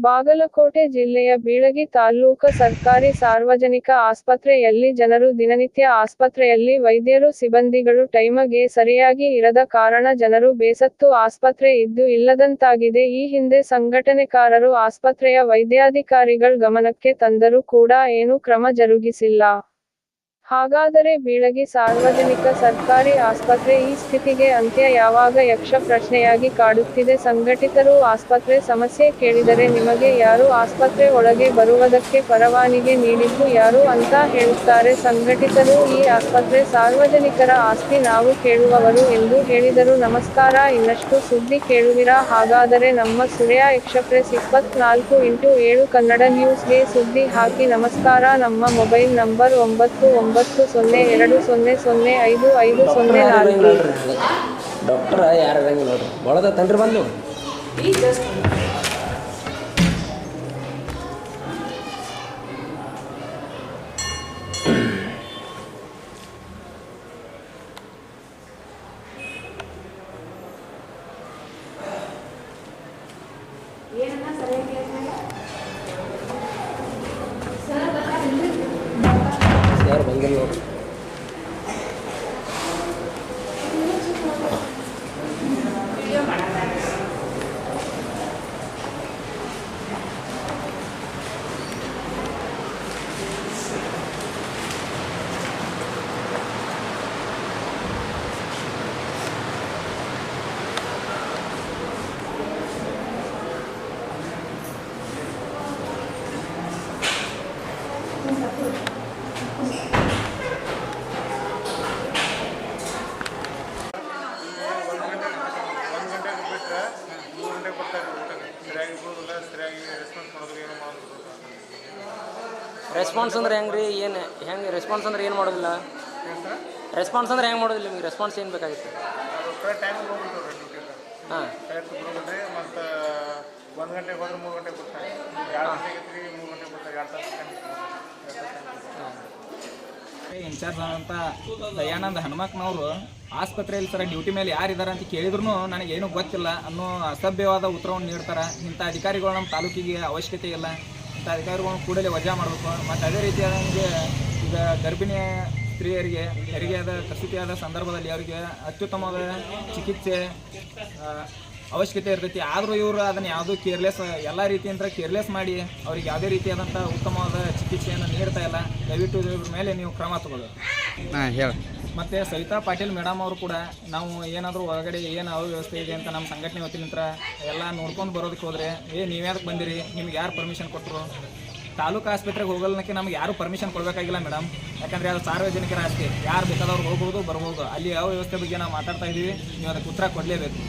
ಬಾಗಲಕೋಟೆ ಜಿಲ್ಲೆಯ ಬೀಳಗಿ ತಾಲ್ಲೂಕ ಸರ್ಕಾರಿ ಸಾರ್ವಜನಿಕ ಆಸ್ಪತ್ರೆಯಲ್ಲಿ ಜನರು ದಿನನಿತ್ಯ ಆಸ್ಪತ್ರೆಯಲ್ಲಿ ವೈದ್ಯರು ಸಿಬ್ಬಂದಿಗಳು ಟೈಮಗೆ ಸರಿಯಾಗಿ ಇರದ ಕಾರಣ ಜನರು ಬೇಸತ್ತು ಆಸ್ಪತ್ರೆ ಇದ್ದು ಇಲ್ಲದಂತಾಗಿದೆ. ಈ ಹಿಂದೆ ಸಂಘಟನೆಕಾರರು ಆಸ್ಪತ್ರೆಯ ವೈದ್ಯಾಧಿಕಾರಿಗಳ ಗಮನಕ್ಕೆ ತಂದರೂ ಕೂಡ ಏನೂ ಕ್ರಮ ಜರುಗಿಸಿಲ್ಲ. ಹಾಗಾದರೆ ಬೀಳಗಿ ಸಾರ್ವಜನಿಕ ಸರ್ಕಾರಿ ಆಸ್ಪತ್ರೆ ಈ ಸ್ಥಿತಿಗೆ ಅಂತ್ಯ ಯಾವಾಗ ಯಕ್ಷ ಪ್ರಶ್ನೆಯಾಗಿ ಕಾಡುತ್ತಿದೆ. ಸಂಘಟಿತರು ಆಸ್ಪತ್ರೆ ಸಮಸ್ಯೆ ಕೇಳಿದರೆ ನಿಮಗೆ ಯಾರು ಆಸ್ಪತ್ರೆ ಒಳಗೆ ಬರುವುದಕ್ಕೆ ಪರವಾನಿಗೆ ನೀಡಿದ್ದು ಯಾರು ಅಂತ ಹೇಳುತ್ತಾರೆ. ಸಂಘಟಿತರು ಈ ಆಸ್ಪತ್ರೆ ಸಾರ್ವಜನಿಕರ ಆಸ್ತಿ ನಾವು ಕೇಳುವವರು ಎಂದು ಹೇಳಿದರು. ನಮಸ್ಕಾರ, ಇನ್ನಷ್ಟು ಸುದ್ದಿ ಕೇಳುವಿರಾ? ಹಾಗಾದರೆ ನಮ್ಮ ಸುಳ್ಯ ಎಕ್ಸ್ಪ್ರೆಸ್ ಇಪ್ಪತ್ನಾಲ್ಕು ಇಂಟು ಏಳು ಕನ್ನಡ ನ್ಯೂಸ್ಗೆ ಸುದ್ದಿ ಹಾಕಿ ನಮಸ್ಕಾರ. ನಮ್ಮ ಮೊಬೈಲ್ ನಂಬರ್ ಒಂಬತ್ತು ಒಂಬತ್ತು ಸೊನ್ನೆ ಎರಡು ಸೊನ್ನೆ ಸೊನ್ನೆ ಐದು ಐದು ಸೊನ್ನೆ ನಾಲ್ಕು. ಡಾಕ್ಟರ್ ಯಾರು ಇರಂಗಿಲ್ಲ ನೋಡ್ರಿ ಒಳದ ತನ್ರಿ ಬಂದು. ಯಾರು ಬಂದಿಲ್ಲ ನೋಡ್ರಿ ಒಂದು ಮೂರು ಬರ್ತಾರೆ ಊಟಕ್ಕೆ. ಸರಿಯಾಗಿ ಬರೋದಿಲ್ಲ ಸರಿಯಾಗಿ ರೆಸ್ಪಾನ್ಸ್ ಮಾಡೋದಿಲ್ಲ ಏನೋ ಮಾಡೋದಿಲ್ಲ ರೆಸ್ಪಾನ್ಸ್ ಅಂದ್ರೆ ಹೆಂಗ್ ರೀ ಏನು ಹೆಂಗೆ ರೆಸ್ಪಾನ್ಸ್ ಅಂದ್ರೆ ಏನು ಮಾಡೋದಿಲ್ಲ? ರೆಸ್ಪಾನ್ಸ್ ಅಂದ್ರೆ ಹೆಂಗೆ ಮಾಡೋದಿಲ್ಲ ನಿಮಗೆ? ರೆಸ್ಪಾನ್ಸ್ ಏನು ಬೇಕಾಗಿತ್ತು? ಕರೆಕ್ಟ್ ಟೈಮಿಗೆ ಹೋಗ್ಬಿಡ್ತಾರೆ ಡ್ಯೂಟಿಗೆ ಹಾಂ. ಕರೆಕ್ಟ್ ಗಂಟೆ ಮತ್ತು ಒಂದು ಗಂಟೆಗೆ ಹೋದ್ರೆ ಮೂರು ಗಂಟೆಗೆ ಬರ್ತಾರೆ ಎರಡು ಗಂಟೆಗೆ ತಿರುಗಿ ಮೂರು ಗಂಟೆಗೆ ಬರ್ತಾರೆ ಎರಡು ತಾಸು ಟೈಮ್ ಇನ್ಚಾರ್ಜ್ ಆದಂಥ ದಯಾನಂದ ಹನುಮಕ್ನವರು ಆಸ್ಪತ್ರೆಯಲ್ಲಿ ಸರ ಡ್ಯೂಟಿ ಮೇಲೆ ಯಾರಿದ್ದಾರೆ ಅಂತ ಕೇಳಿದ್ರು ನನಗೇನು ಗೊತ್ತಿಲ್ಲ ಅನ್ನೋ ಅಸಭ್ಯವಾದ ಉತ್ತರವನ್ನು ನೀಡ್ತಾರೆ. ಇಂಥ ಅಧಿಕಾರಿಗಳು ನಮ್ಮ ತಾಲೂಕಿಗೆ ಅವಶ್ಯಕತೆ ಇಲ್ಲ. ಇಂಥ ಅಧಿಕಾರಿಗಳನ್ನು ಕೂಡಲೇ ವಜಾ ಮಾಡಬೇಕು. ಮತ್ತು ಅದೇ ರೀತಿಯಾದಂಗೆ ಈಗ ಗರ್ಭಿಣಿ ಸ್ತ್ರೀಯರಿಗೆ, ಹೆರಿಗೆಯಾದ ಪ್ರಸೂತಿಯಾದ ಸಂದರ್ಭದಲ್ಲಿ ಅವರಿಗೆ ಅತ್ಯುತ್ತಮವಾದ ಚಿಕಿತ್ಸೆ ಅವಶ್ಯಕತೆ ಇರ್ತೈತಿ. ಆದರೂ ಇವರು ಅದನ್ನು ಯಾವುದೂ ಕೇರ್ಲೆಸ್ ಎಲ್ಲ ರೀತಿಯಿಂದ ಕೇರ್ಲೆಸ್ ಮಾಡಿ ಅವ್ರಿಗೆ ಯಾವುದೇ ರೀತಿಯಾದಂಥ ಉತ್ತಮವಾದ ಚಿಕಿತ್ಸೆಯನ್ನು ನೀಡ್ತಾ ಇಲ್ಲ. ದಯವಿಟ್ಟು ಇವ್ರ ಮೇಲೆ ನೀವು ಕ್ರಮ ತಗೊಳ್ಳಿ. ಹಾಂ ಹೇಳಿ. ಮತ್ತು ಸವಿತಾ ಪಾಟೀಲ್ ಮೇಡಮ್ ಅವರು ಕೂಡ ನಾವು ಏನಾದರೂ ಒಳಗಡೆ ಏನು ಅವ್ಯವಸ್ಥೆ ಇದೆ ಅಂತ ನಮ್ಮ ಸಂಘಟನೆ ವತಿಲಿಂತ್ರ ಎಲ್ಲ ನೋಡ್ಕೊಂಡು ಬರೋದಕ್ಕೆ ಹೋದರೆ ಏ ನೀವು ಯಾವ್ದಕ್ಕೆ ಬಂದಿರಿ? ನಿಮ್ಗೆ ಯಾರು ಪರ್ಮಿಷನ್ ಕೊಟ್ಟರು ತಾಲೂಕು ಆಸ್ಪತ್ರೆಗೆ ಹೋಗಲ್ನಕ್ಕೆ ನಮ್ಗೆ ಯಾರು ಪರ್ಮಿಷನ್ ಕೊಡಬೇಕಾಗಿಲ್ಲ ಮೇಡಮ್ ಯಾಕಂದರೆ ಅದು ಸಾರ್ವಜನಿಕರ ಆಸ್ತಿ. ಯಾರು ಬೇಕಾದವ್ರು ಹೋಗ್ಬೋದು ಬರ್ಬೋದು. ಅಲ್ಲಿ ಯಾವ ವ್ಯವಸ್ಥೆ ಬಗ್ಗೆ ನಾವು ಮಾತಾಡ್ತಾ ಇದ್ದೀವಿ ನೀವು ಅದಕ್ಕೆ ಉತ್ತರ ಕೊಡಲೇಬೇಕು.